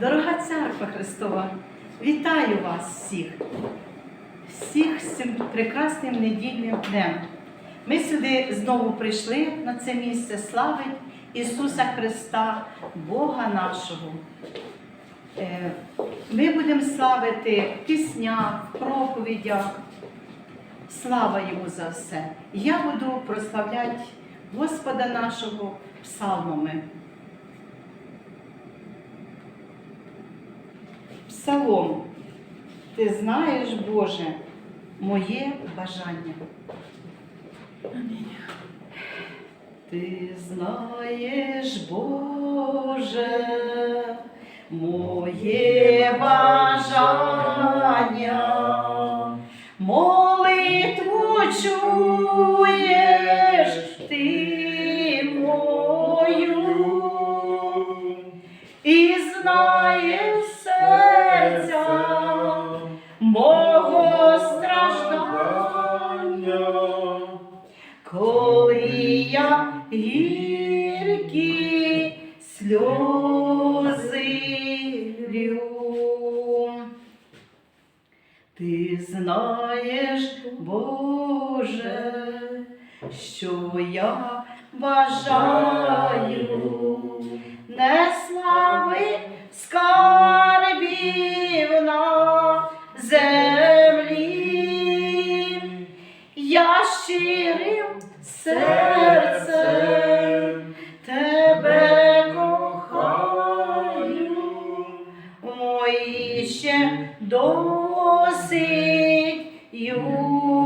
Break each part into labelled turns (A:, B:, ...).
A: Дорога церква Христова, вітаю вас всіх, всіх з цим прекрасним недільним днем. Ми сюди знову прийшли на це місце славить Ісуса Христа, Бога нашого. Е, Ми будемо славити в піснях, в проповідях. Слава Йому за все. Я буду прославляти Господа нашого псалмами. Псалом. Ти знаєш, Боже, моє бажання. Ти знаєш, Боже, моє бажання, молитву чуєш гіркі сльози лью. Ти знаєш, Боже, що я бажаю, не слави скарбів на землі, я щирим серцем do se you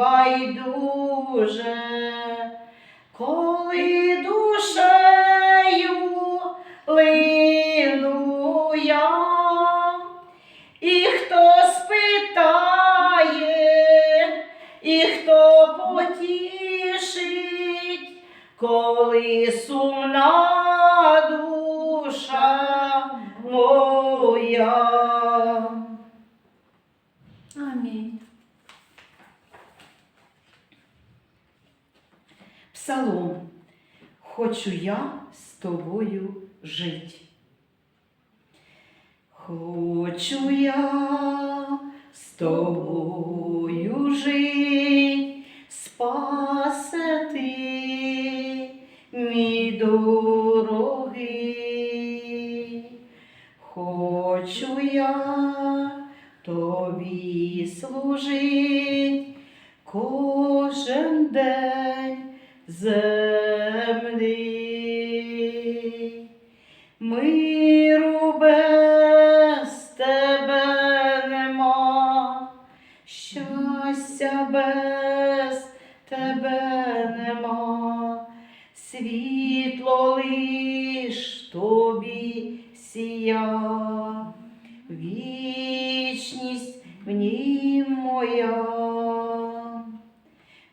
A: байдуже, коли душею лину я, і хто спитає, і хто потішить, коли сумна душа моя. Амінь. Псалом. Хочу я з тобою жить. Хочу я з тобою жить, спасе мій дорогий. Хочу я тобі служить кожен день тебе нема, світло лиш тобі сія, вічність в нім моя.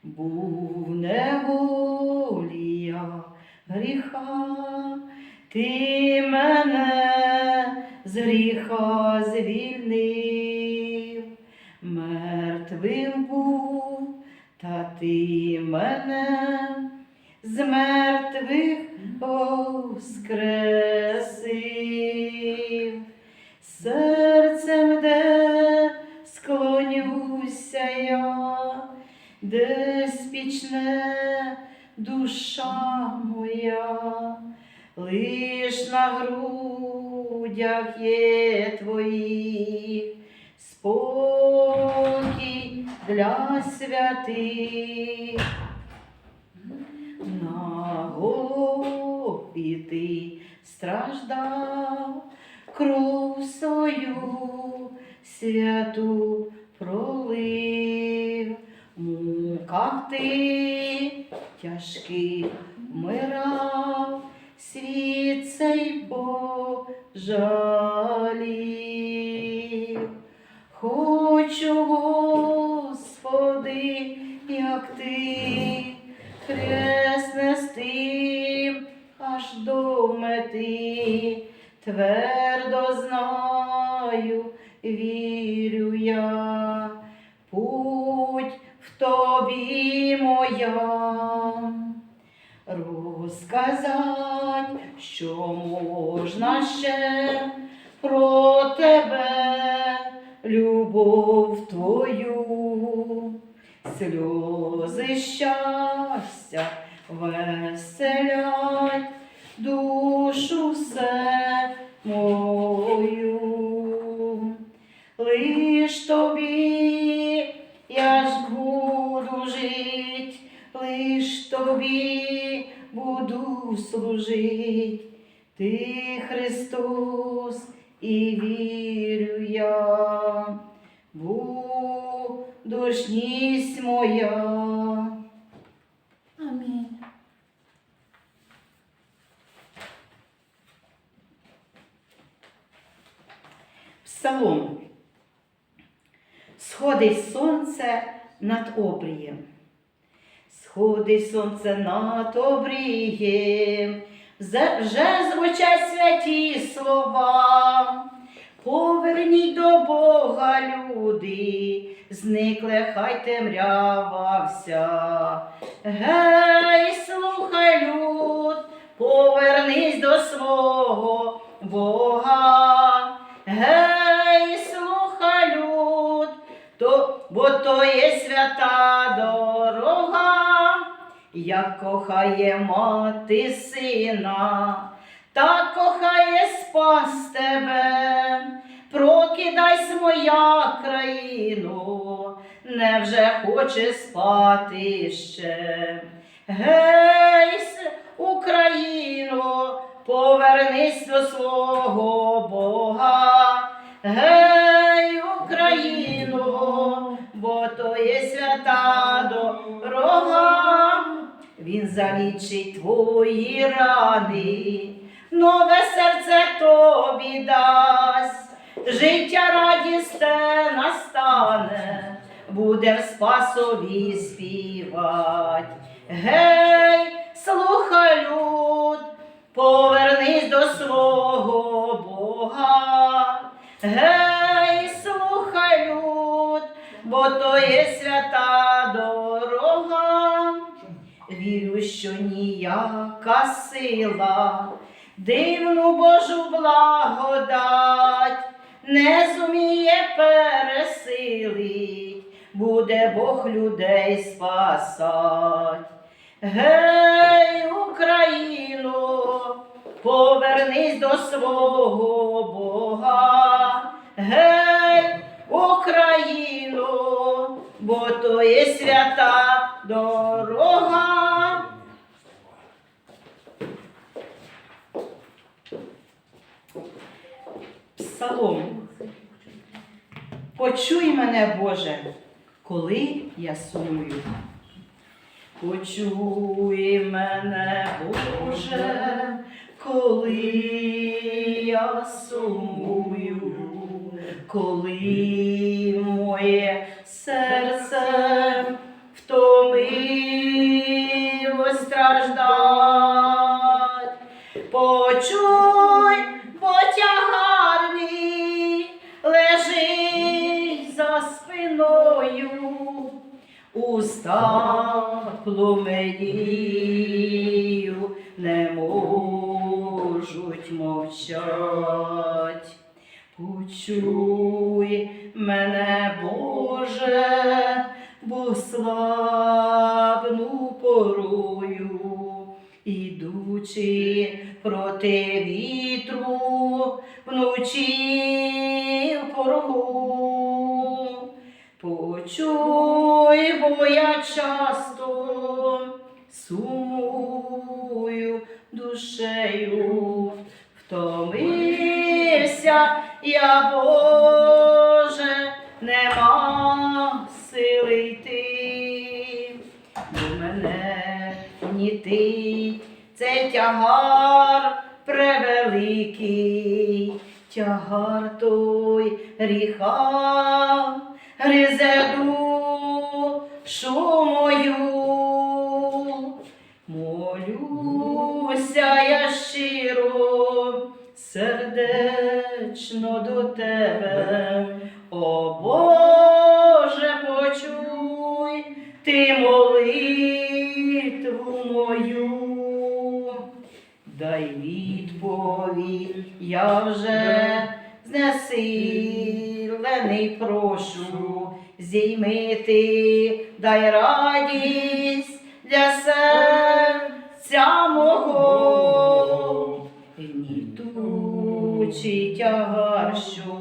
A: Був неволі я гріха, ти мене з гріха звільнив, мертвим ти мене з мертвих воскресив, серцем де склонюся я, де спічне душа моя, лиш на грудях є твоїх спокій для святих. На голові ти страждав, кров свою святу пролив, муках ти тяжких вмирав, світ цей пожалів. Моя. Розказать, що можна ще про тебе, любов твою, сльози щастя веселять душу все мою. Лиш тобі служить, ти Христос, і вірю я, будушність моя. Амінь. Псалом. Сходить сонце над обрієм. Сходить сонце над обрієм, вже звучать святі слова. Поверніть до Бога, люди, зникле хай темрява вся. Гей, слухай, люд, повернись до свого Бога. Гей, слухай, люд, то, бо то є свята дорога, як кохає мати сина, так кохає спас тебе. Прокидайся, моя країно, невже хоче спати ще? Гей, залічить твої рани, нове серце тобі дасть, життя радісте настане, буде в спасові співать. Гей, слухай, люд, повернись до свого Бога. Гей, слухай, люд, бо то є свята дорога. Вірю, що ніяка сила, дивну Божу благодать, не зуміє пересилить, буде Бог людей спасать. Гей, Україно, повернись до свого Бога. Гей, Україно, бо то є свята дорога. Псалом. Почуй мене, Боже, коли я сумую. Почуй мене, Боже, коли я сумую, коли моє серце Почуй мене, Боже, бо слабну порою, ідучи проти вітру вночі в поргу. Почуй, бо я часто сумую душею, втомився я Боже, нема сили йти, бо мене гнітить це тягар превеликий, тягар той гріха, гризе душу мою. Молюся я щиро, сердечно до тебе, о Боже, почуй ти молитву мою, дай відповідь, я вже знесилений прошу, зіймити, дай радість для серця гнітучий тягар, що